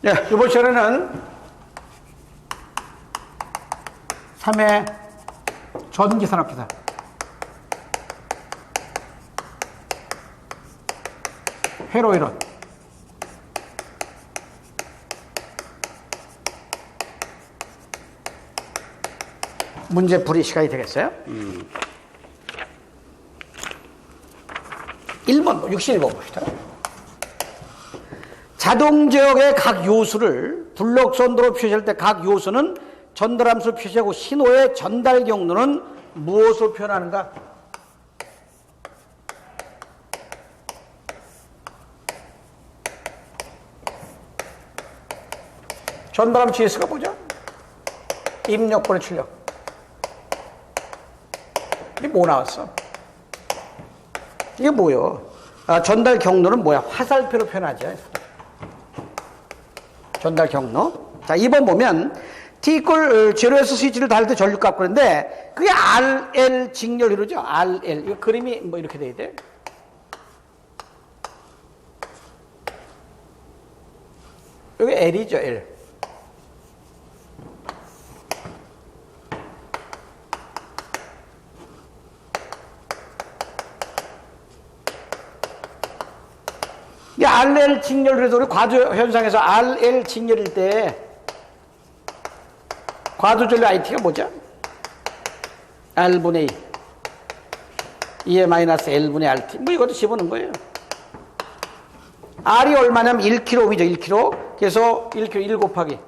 네, 이번 시간에는 3회 전기산업기사. 회로 이론. 문제 풀이 시간이 되겠어요? 1번, 61번 봅시다. 자동제어의 각 요수를 블록선도로 표시할 때 각 요수는 전달함수로 표시하고 신호의 전달 경로는 무엇으로 표현하는가? 전달함 GS가 뭐죠? 입력번호 출력. 이게 뭐 나왔어? 이게 뭐요? 아, 전달 경로는 뭐야? 화살표로 표현하죠. 전달 경로. 자, 2번 보면 t 꼴 제로에서 스위치를 달을 때 전류값 그런데 그게 RL 직렬 이루죠. RL. 이거 그림이 뭐 이렇게 돼야 돼. 여기 L이죠, L. 이 RL 직렬 그래서 우리 과도 현상에서 RL 직렬일 때 과도 전류 IT가 뭐죠? R분의 2. 2의 마이너스 L분의 RT. 뭐 이것도 집어넣은 거예요. R이 얼마냐면 1kg이죠, 1kg. 그래서 1kg 1 곱하기.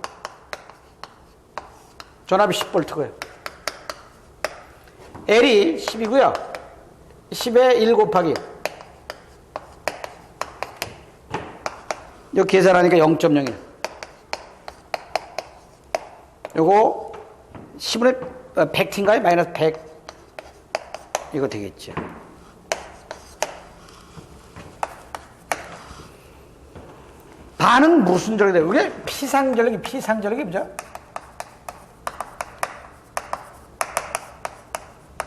전압이 10V고요. L이 10이고요. 10에 1 곱하기. 이거 계산하니까 0.01. 요거 10분의 100T인가요? 마이너스 100. 이거 되겠죠. 반은 무슨 전력이 돼요? 그게 피상전력이 피상전력이 뭐죠?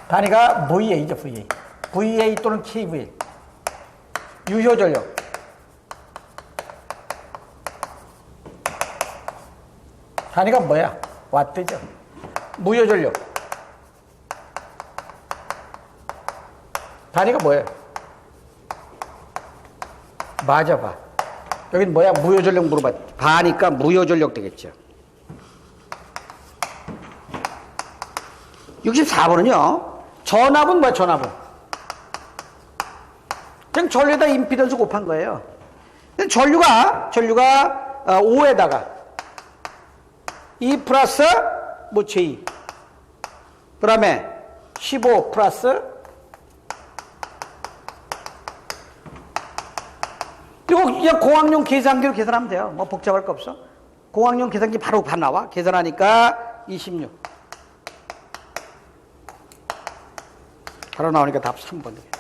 단위가 VA죠, VA. VA 또는 KVA. 유효전력. 단위가 뭐야? 왓트죠. 무효전력. 단위가 뭐예요? 맞아 봐. 여긴 뭐야? 무효전력 물어봐. 바니까 무효전력 되겠죠. 64번은요. 전압은 뭐야? 전압은. 그냥 전류에다 임피던스 곱한 거예요. 전류가 전류가 5에다가 2 플러스 뭐 j 그 다음에 15 플러스 이거 그냥 공학용 계산기로 계산하면 돼요. 뭐 복잡할 거 없어. 공학용 계산기 바로 바 나와. 계산하니까 26 바로 나오니까 답 3번 되겠다.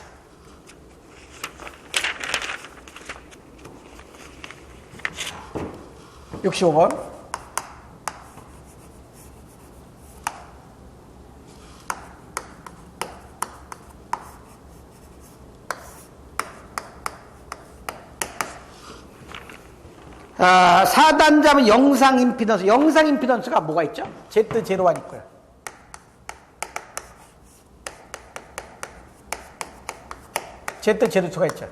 (65번) 아, 4단자면 영상 임피던스. 영상 임피던스가 뭐가 있죠? Z01 있고요. Z02가 있죠.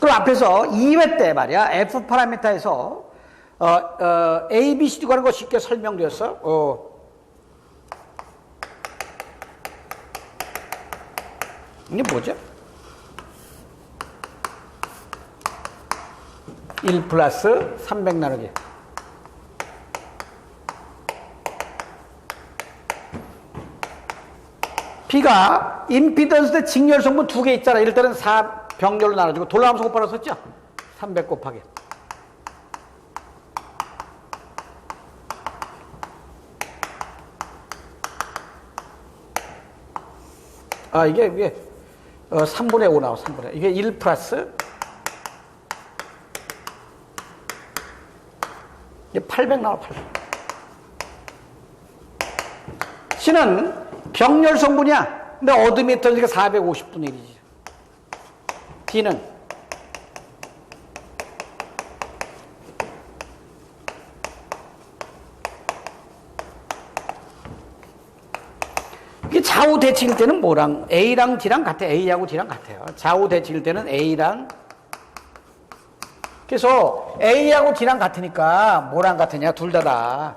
그럼 앞에서 2회 때 말이야, F 파라미터에서 어, 어, A, B, C, D 가는 거 쉽게 설명드렸어. 어. 이게 뭐죠? 1 플러스 300 나누기. B가 임피던스 대 직렬 성분 두 개 있잖아. 때는 4 병렬로 나눠주고 돌아가면서 곱하라 썼죠? 300 곱하기. 아, 이게, 이게, 어, 3분의 5 나와, 3분의. 이게 1 플러스 800 나와 800. 신은 병렬 성분이야. 근데 어둠이 있던지가 450분의 1이지. D는 이게 좌우 대칭일 때는 뭐랑 A랑 D랑 같아. A하고 D랑 같아요. 좌우 대칭일 때는 A랑 그래서 A하고 D랑 같으니까 뭐랑 같으냐? 둘 다다.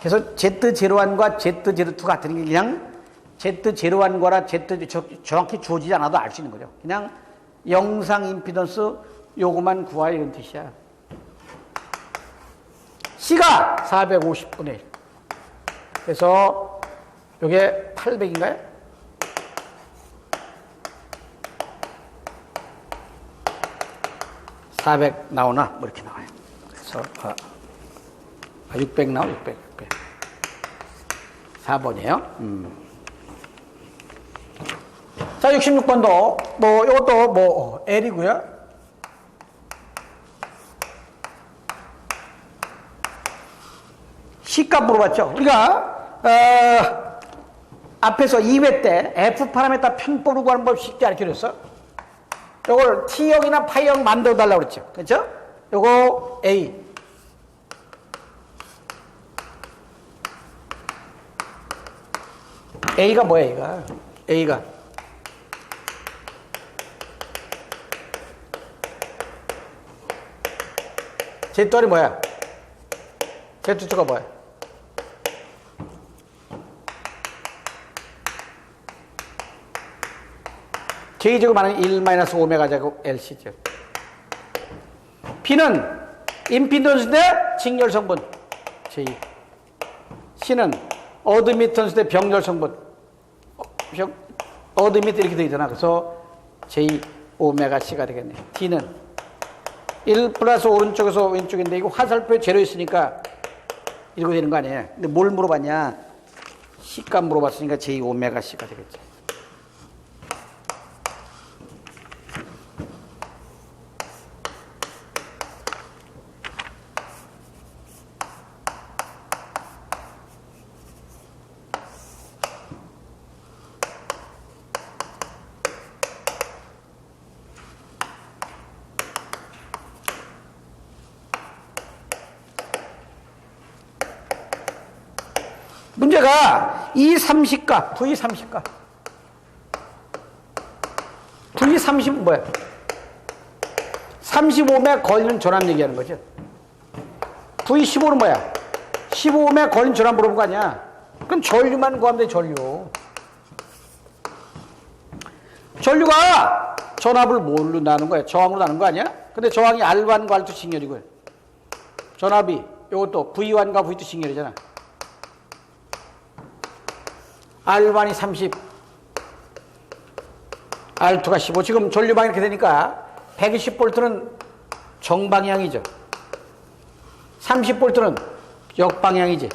그래서 Z01과 Z02 같은 게 그냥 Z01거라 Z 저- 정확히 주어지지 않아도 알 수 있는 거죠. 그냥 영상 임피던스 요거만 구하여 이런 뜻이야. C가 450분의 1. 그래서 요게 800인가요? (400) 나오나 뭐 이렇게 나와요 그래서 아, 600 나와 600, 600. 4번이에요 음. 자 66번도 뭐 이것도 뭐 L이고요 C값 물어봤죠. 우리가 어, 앞에서 2회 때 F 파라메타 편법을 구하는 법 쉽게 알려드렸어. 요걸 T형이나 파형 만들어 달라고 그랬죠. 그렇죠? 요거 A. A가 뭐야, A가? A가. 제또이 뭐야? 제투가 뭐야? J제곱 말하는 1 오메가 제곱 LC죠. P는 임피던스 대 직렬 성분 J. C는 어드미턴스 대 병렬 성분 병- 어드미트 이렇게 되어 있잖아. 그래서 J 오메가 C가 되겠네. D는 1 플러스 오른쪽에서 왼쪽인데 이거 화살표에 제로 있으니까 이거 되는 거 아니에요. 근데 뭘 물어봤냐? C값 물어봤으니까 J 오메가 C가 되겠죠. 문제가 이 30값, V 30값. V 30은 뭐야? 35매 걸리는 전압 얘기하는 거죠. V 15는 뭐야? 15매 걸린 전압 물어본 거 아니야? 그럼 전류만 구하면 돼, 전류. 전류가 전압을 뭘로 나는 거야? 저항으로 나는 거 아니야? 근데 저항이 R1과 R2 직렬이고요. 전압이 이것도 V1과 V2 직렬이잖아. R1이 30, R2가 15. 지금 전류방이 이렇게 되니까 120볼트는 정방향이죠. 30볼트는 역방향이지.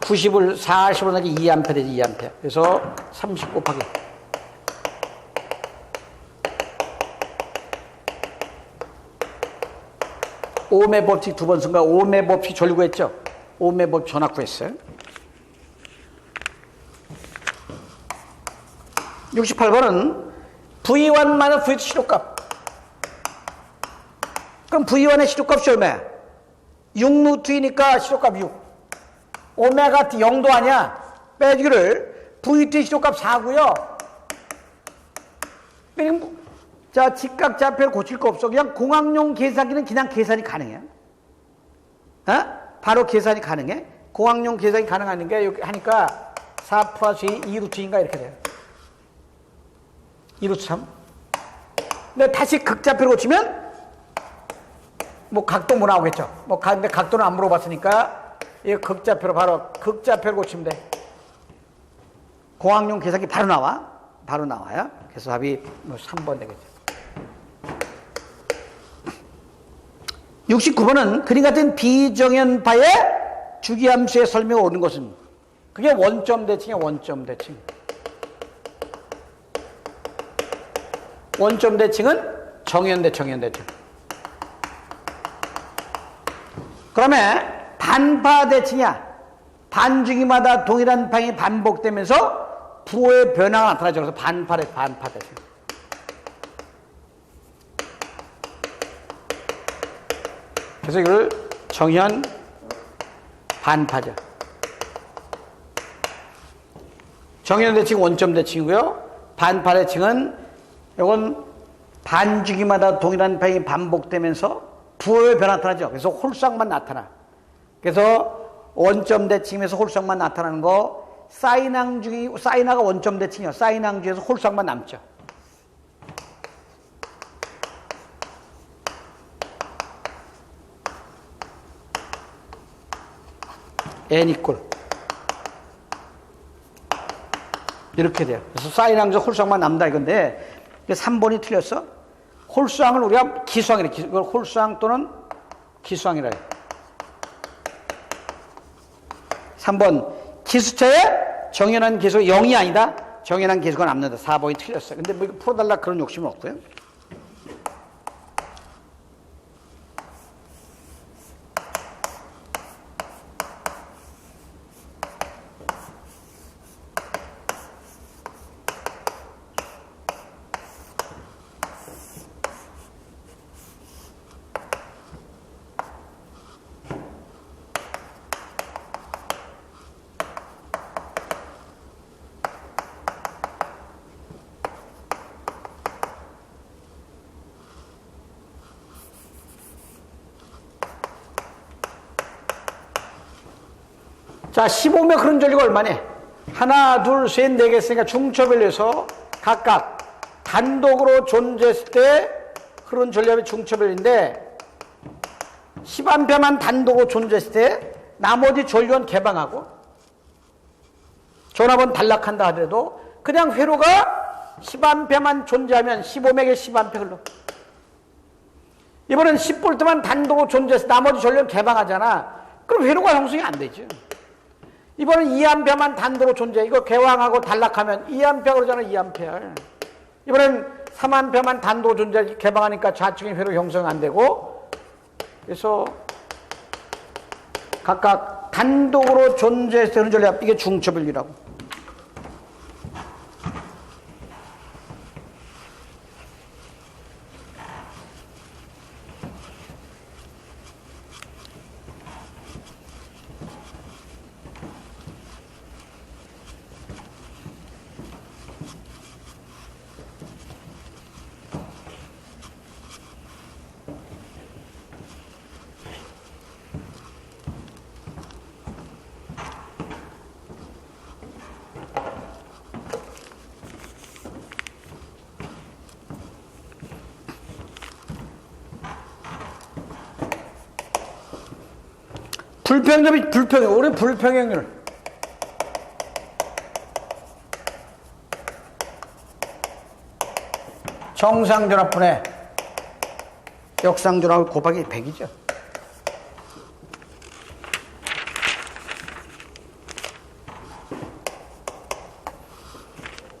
90을 40으로 나기 2A 되지, 2A. 그래서 30 곱하기. 오메 법칙 두 번 쓴가? 오메 법칙 전류 구했죠? 오메 법칙 전압 구했어요. 68번은 V1 V2 시료값. 그럼 V1의 시료값이 얼마야? 6루트이니까 시료값 6. 오메가 T 0도 아니야. 빼주기를 V2의 시료값 4고요. 그럼 자, 직각 좌표를 고칠 거 없어. 그냥 공학용 계산기는 그냥 계산이 가능해. 어? 바로 계산이 가능해. 공학용 계산이 여기 하니까 4 플러스 2, 2루트인가 이렇게 돼요. 2루트 3. 근데 다시 극좌표를 고치면 뭐 각도 뭐 나오겠죠. 뭐 가- 근데 각도는 안 물어봤으니까 이 극좌표로 바로 극좌표를 고치면 돼. 공학용 계산기 바로 나와. 바로 나와요. 그래서 답이 뭐 3번 되겠죠. 69번은 그림 같은 비정연파의 주기함수의 설명을 오는 것은 그게 원점 대칭이야 원점 대칭. 원점 대칭은 정연대 정연대칭. 그러면 반파 대칭이야. 반주기마다 동일한 방이 반복되면서 부호의 변화가 나타나죠. 그래서 반파 대 반파 대칭. 그래서 이걸 정현 반파죠. 정현 대칭 원점 대칭이고요. 반파 대칭은 이건 반주기마다 동일한 방이 반복되면서 부호의 변화 나타나죠. 그래서 홀쌍만 나타나. 그래서 원점 대칭에서 홀쌍만 나타나는 거 사인항주기 사인하가 원점 대칭이요. 사인항주에서 홀쌍만 남죠. n 이꼴 이렇게 돼요. 그래서 사인항조 홀수항만 남다 이건데 3번이 틀렸어. 홀수항을 우리가 기수항이래. 기- 이걸 홀수항 또는 기수항이라 해요. 3번 기수처에 정연한 기수가 0이 아니다. 정연한 기수가 남는다. 4번이 틀렸어. 근데 뭐 이거 풀어달라 그런 욕심은 없고요. 자, 15명 흐른 전류가 얼마냐? 하나, 둘, 셋, 네 개 있으니까 중초별에서 각각 단독으로 존재했을 때 흐른 전류압이 중초별인데 10A만 단독으로 존재했을 때 나머지 전류는 개방하고 전압은 단락한다 하더라도 그냥 회로가 10A만 존재하면 15맥에 10A 흘러. 이번엔 10V만 단독으로 존재해서 나머지 전류는 개방하잖아. 그럼 회로가 형성이 안 되죠. 이번엔 2암페어만 단도로 존재. 이거 개왕하고 단락하면 2암페어 그러잖아, 2암페어. 이번엔 3암페어만 단도로 존재 개방하니까 좌측의 회로 형성 안 되고 그래서 각각 단독으로 존재해서 되는 전략 이게 중첩일이라고. 불평점이 불평해. 우리 불평행률. 정상전압분의 역상전압 곱하기 100이죠.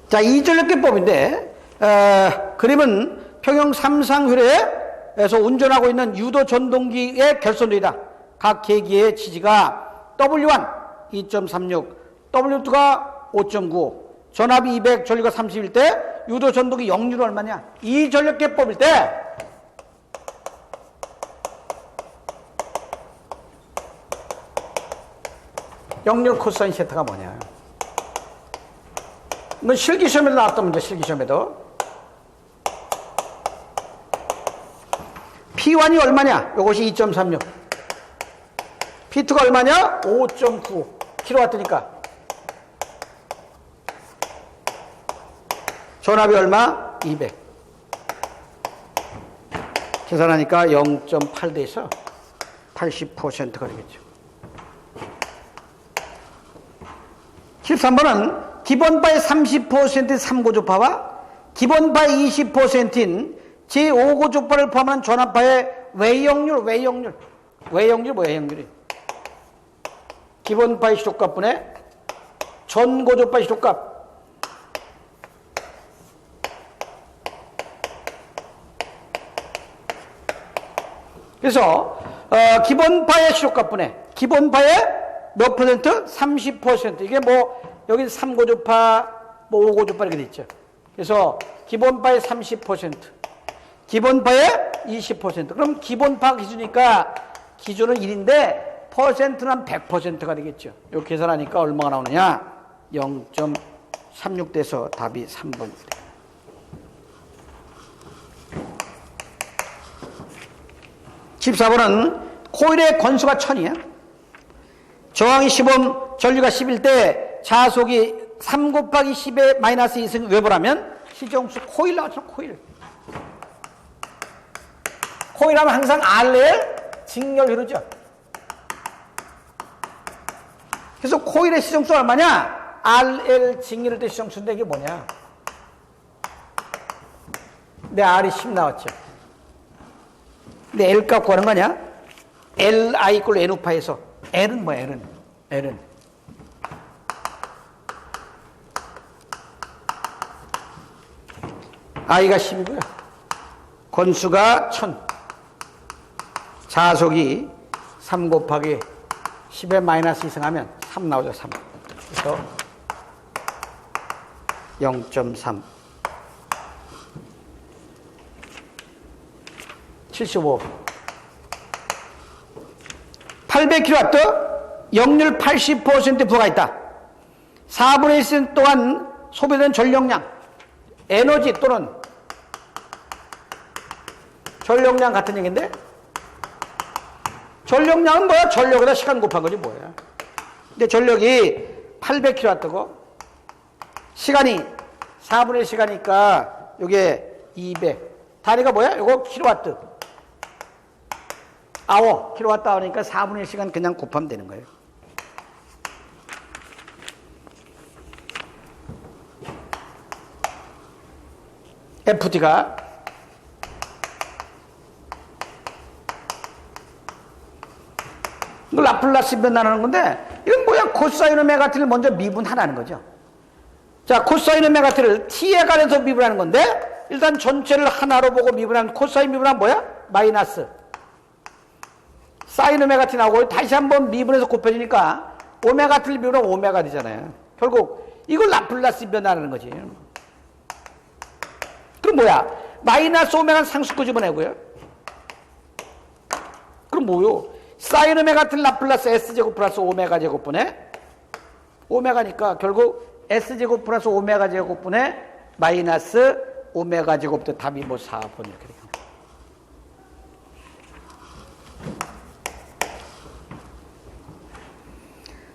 자, 이전력계법인데 어, 그림은 평형 삼상회로에서 운전하고 있는 유도 전동기의 결선도이다. 각 계기의 지지가 W1 2.36, W2가 5.95, 전압이 200, 전류가 30일 때 유도 전동기 역률은 얼마냐? 이 전력계법일 때 역률 코사인 세타가 뭐냐? 이건 실기시험에도 나왔던 문제, 실기시험에도. P1이 얼마냐? 이것이 2.36. P2가 얼마냐? 5.9 킬로와트니까. 전압이 얼마? 200. 계산하니까 0.8 돼서 80%가 되겠죠. 13번은 기본파의 30%인 3고조파와 기본파의 20%인 제5고조파를 포함한 전압파의 외역률, 외역률. 외역률 뭐야, 외역률이? 기본파의 시속값분의 전고조파의 시속값. 그래서 어, 기본파의 시속값분의 기본파의 몇 퍼센트? 30% 이게 뭐 여기 3고조파 뭐 5고조파 이렇게 돼 있죠. 그래서 기본파의 30% 기본파의 20% 그럼 기본파 기준이니까 기준은 1인데 퍼센트는 100%가 되겠죠. 이렇게 계산하니까 얼마가 나오느냐? 0.36 돼서 답이 3번. 14번은 코일의 건수가 1000이야. 저항이 10옴, 전류가 11대 자속이 3 곱하기 10의 마이너스 2승 웨버라면 시정수 코일 나왔죠, 코일. 코일 하면 항상 RL 직렬 흐르죠. 그래서 코일의 시정수가 얼마냐? RL 직렬일 때 시정수인데 이게 뭐냐? 내 R이 10 나왔죠. 근데 L 값 구하는 거냐? Li 이꼴 N 우파에서 L은 뭐야, L은? L은. I가 10이고요. 건수가 1000. 자속이 3 곱하기 10의 마이너스 2승하면 3 나오죠, 3. 그래서 0.3. 75. 800kW, 역률 80% 부하가 있다. 4분의 1승 동안 소비된 전력량, 에너지 또는 전력량 같은 얘기인데, 전력량은 뭐야? 전력에다 시간 곱한 거지 뭐야. 근데 전력이 800kW고, 시간이 4분의 1 시간이니까, 요게 200. 단위가 뭐야? 요거 킬로와트. 아워 킬로와트 아워니까 4분의 1 시간 그냥 곱하면 되는 거예요. FT가 이거 라플라스 변화라는 건데 이건 뭐야 코사인 오메가트를 먼저 미분하라는 거죠. 자 코사인 오메가트를 t에 관해서 미분하는 건데 일단 전체를 하나로 보고 미분하는 코사인 미분하면 뭐야? 마이너스 사인 오메가 t 나오고 다시 한번 미분해서 곱해지니까 오메가 t를 미분하면 오메가 되잖아요. 결국 이걸 라플라스 변화라는 거지. 그럼 뭐야? 마이너스 오메가는 상수거 집어내고요. 그럼 뭐요? 사인 오메가 t 라플라스 s제곱 플러스 오메가 제곱분의 오메가니까 결국 s제곱 플러스 오메가 제곱분의 마이너스 오메가 제곱도 답이 뭐 4번 이렇게 돼요.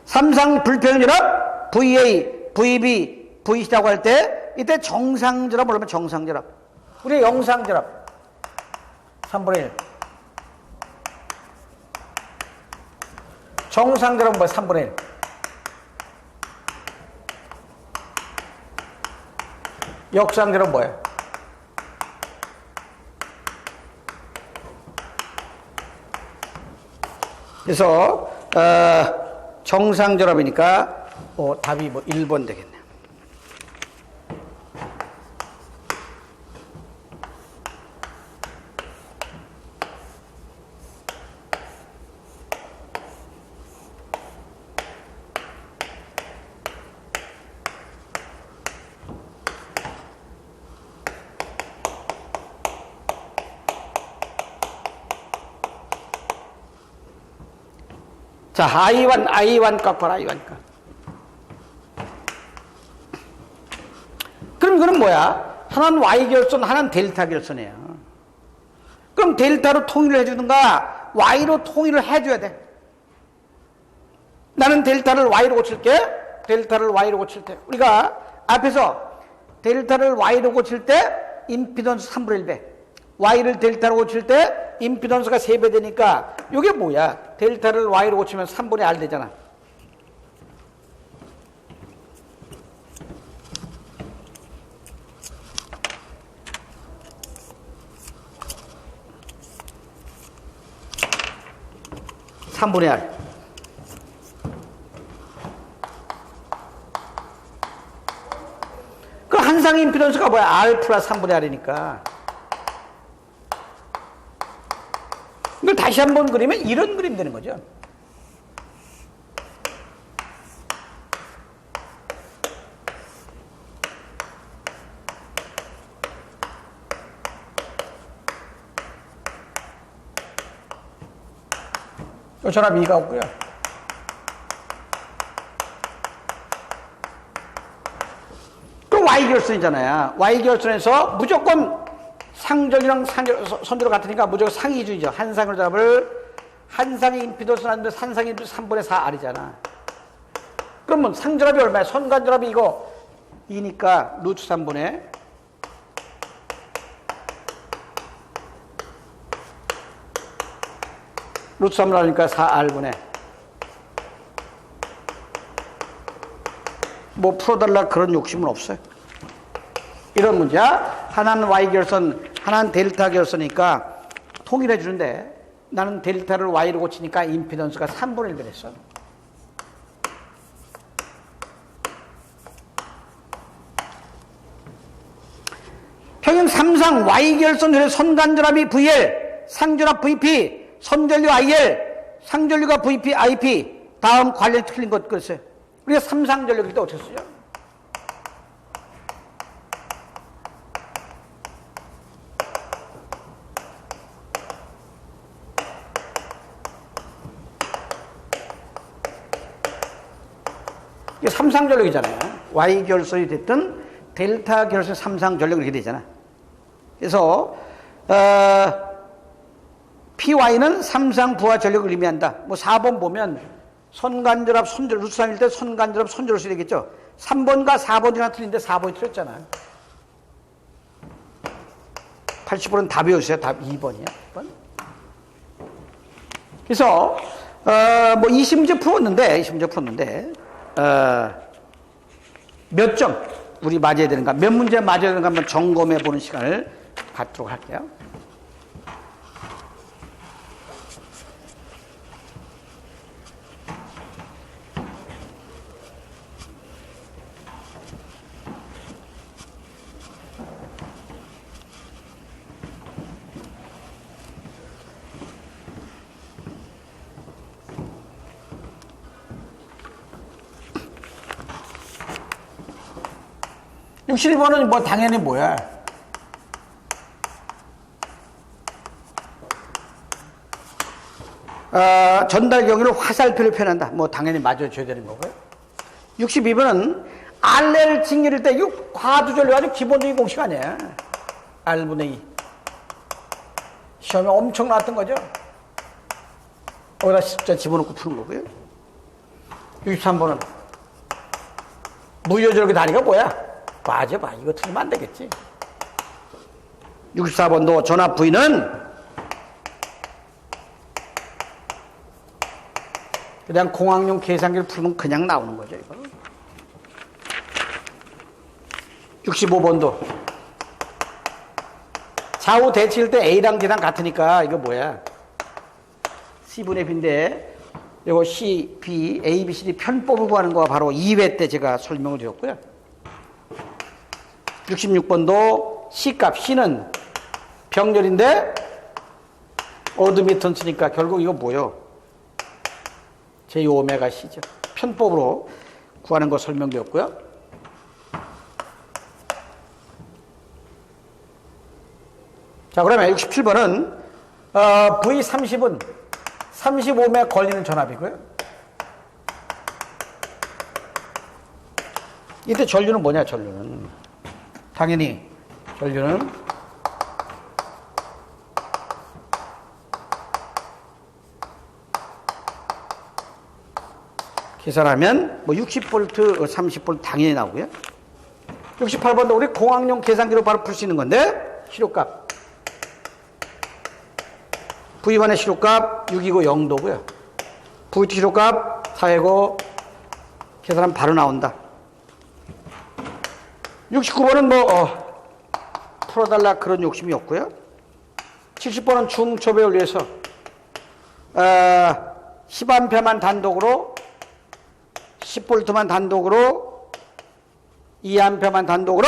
삼상 불평전압 VA, VB, VC라고 할 때 이때 정상전압 뭐라면 정상전압 우리 영상전압 3분의 1 정상전압 뭐야 3분의 1 역상전압 뭐야 그래서 어, 정상전압이니까 어, 답이 뭐 1번 되겠네. 자, I1, I1 값 봐라, I1 값. 그럼 이거는 뭐야? 하나는 Y결선, 하나는 델타 결선이에요. 그럼 델타로 통일을 해주든가, Y로 통일을 해줘야 돼. 나는 델타를 Y로 고칠게, 델타를 Y로 고칠 때. 우리가 앞에서 델타를 Y로 고칠 때, 임피던스 3분의 1배. Y를 델타로 고칠 때 임피던스가 3배 되니까 이게 뭐야? 델타를 Y로 고치면 3분의 R 되잖아. 삼분의 R. 그 한상의 임피던스가 뭐야? R 플러스 3분의 R이니까. 이걸 다시 한번 그리면 이런 그림 되는 거죠. 요 전압 2가 없고요. 또 Y결선이잖아요. Y결선에서 무조건 상전이랑 상전, 선두로 같으니까 무조건 상위주의죠. 한 상을 잡을 한 상의 임피던스 하는데 한 상의 임피던스 3분의 4 R이잖아. 그러면 상전압이 얼마야? 선간전압이 이거 2니까 루트 3분의 루트 3을 하니까 4R분의 뭐 풀어달라 그런 욕심은 없어요. 이런 문제야. 하나는 Y 결선, 하나는 델타 결선이니까 통일해 주는데 나는 델타를 Y로 고치니까 임피던스가 3분의 1 변했어. 평형 3상 Y 결선 의 선간전압이 VL, 상전압 VP, 선전류 IL, 상전류가 VP, IP 다음 관련 틀린 것 그랬어요. 우리가 삼상전력일 때 어떻게 쓰죠? 삼상전력이잖아요. Y 결선이 됐든 델타 결선 삼상전력 이렇게 되잖아. 그래서 어, PY는 삼상 부하 전력을 의미한다. 뭐 4번 보면 선간절압 손절 루트상일 때 선간절압 써야 되겠죠. 3번과 4번이나 틀린데 4번이 틀렸잖아. 80%는 답이었어요. 답 2번이야. 2번. 그래서 어, 뭐 20문제 풀었는데 20문제 풀었는데 어, 몇 점 우리 맞아야 되는가 몇 문제 맞아야 되는가 한번 점검해 보는 시간을 갖도록 할게요. 육십 61번은 뭐 당연히 뭐야? 어, 전달 경위를 화살표를 표현한다. 뭐 당연히 맞아줘야 되는 거고요. 62번은 알레를 징계를 때 이거 과두절로 아주 기본적인 공식 아니야. R분의 2. 시험에 엄청 나왔던 거죠. 거기다 숫자 집어넣고 푸는 거고요. 63번은 무효절기 다리가 뭐야? 맞아봐. 이거 틀리면 안 되겠지. 64번도 전압 부위는 그냥 공학용 계산기를 풀면 그냥 나오는 거죠, 이거. 65번도 좌우 대치일 때 A랑 D랑 같으니까 이거 뭐야? C분의 B인데 이거 C, B, A, B, C, D 편법을 구하는 거가 바로 2회 때 제가 설명을 드렸고요. 66번도 C값, C는 병렬인데 어드미턴스니까 결국 이거 뭐요? 제 오메가 C죠. 편법으로 구하는 거 설명드렸고요. 자, 그러면 67번은 어, V30은 35매 걸리는 전압이고요. 이때 전류는 뭐냐, 전류는. 당연히 전류는 계산하면 뭐 60V, 30V 당연히 나오고요. 68번도 우리 공학용 계산기로 바로 풀 수 있는 건데 시료값 V1의 시료값 6이고 0도고요. VT 시료값 4이고 계산하면 바로 나온다. 69번은 뭐 어, 풀어달라 그런 욕심이 없고요. 70번은 중첩에 올려서 어, 10A만 단독으로 10V만 단독으로 2A만 단독으로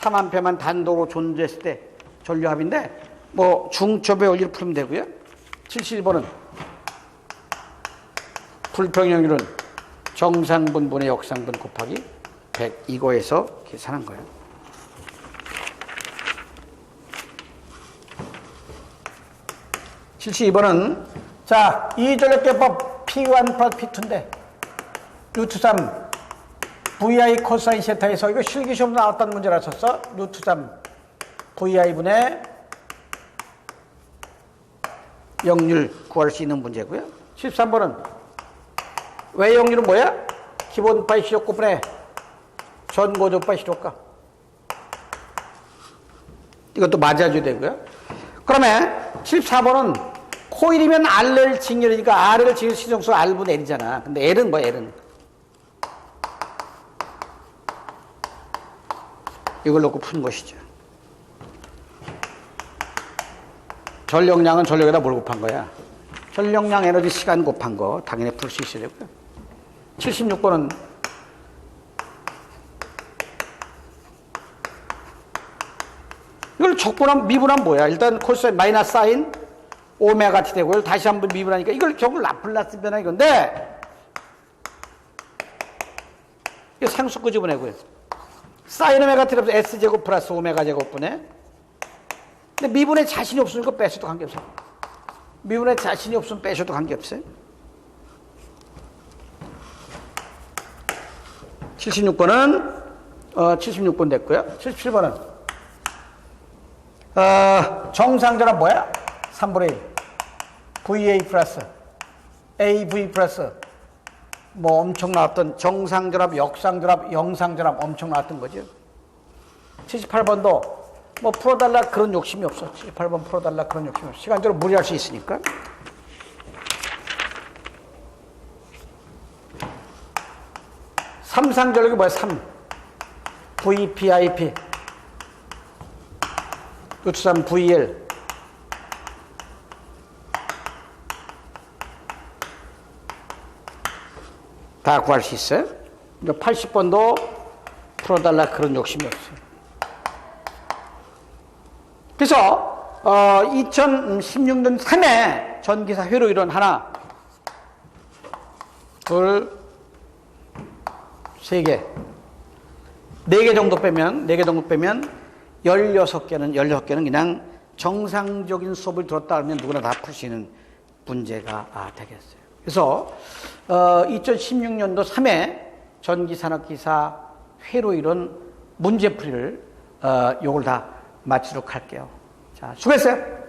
3A만 단독으로 존재했을 때 전류합인데 뭐 중첩에 올리를 풀면 되고요. 71번은 불평형률은 정상분분의 역상분 곱하기 100 이거에서 계산한 거예요. 72번은 자, 이 전력계법 P1 플러스 P2인데 루트 3 VI 코사인 세타에서 이거 실기 시험 나왔다는 문제라 쳤어. 루트 3 VI분의 역률 구할 수 있는 문제고요. 13번은 외역률은 뭐야? 기본 파이 시력곱분의 전고조 파이 시력가. 이것도 맞아줘야 되고요. 그러면 14번은 코일이면 R를 직렬이니까 R을 직렬 시정수 R분 L이잖아. 근데 L은 뭐야, L은? 이걸 놓고 푼 것이죠. 전력량은 전력에다 뭘 곱한 거야? 전력량 에너지 시간 곱한 거 당연히 풀 수 있어야 되고요. 76번은 이걸 적분하면 미분하면 뭐야? 일단 코사인 마이너스 사인 오메가 t 되고요. 다시 한번 미분하니까 이걸 결국 라플라스 변화 이건데 이거 상수 끄집어내고요. 사인 오메가 t를 s 제곱 플러스 오메가 제곱분에 근데 미분에 자신이 없으니까 빼셔도 관계없어요. 미분에 자신이 없으면 빼셔도 관계없어요. 76번은 어, 76번 됐고요. 77번은 어, 정상전압 뭐야? 3분의 1 VA 플러스 AV 플러스 뭐 엄청 나왔던 정상전압, 역상전압, 영상전압 엄청 나왔던 거죠. 78번도 뭐 풀어달라 그런 욕심이 없어. 78번 풀어달라 그런 욕심이 없어. 시간적으로 무리할 수 있으니까. 삼상전력이 뭐야? 3. VPIP. 3 VL. 다 구할 수 있어요. 80번도 풀어달라 그런 욕심이 없어요. 그래서 어, 2016년 3회 전기사 회로 이론 하나, 둘, 세 개, 네 개 정도 빼면 네 개 정도 빼면 16개는 16개는 그냥 정상적인 수업을 들었다 하면 누구나 다 풀 수 있는 문제가 아, 되겠어요. 그래서 어, 2016년도 3회 전기산업기사 회로 이론 문제풀이를 어, 요걸 다 마치도록 할게요. 자, 수고했어요.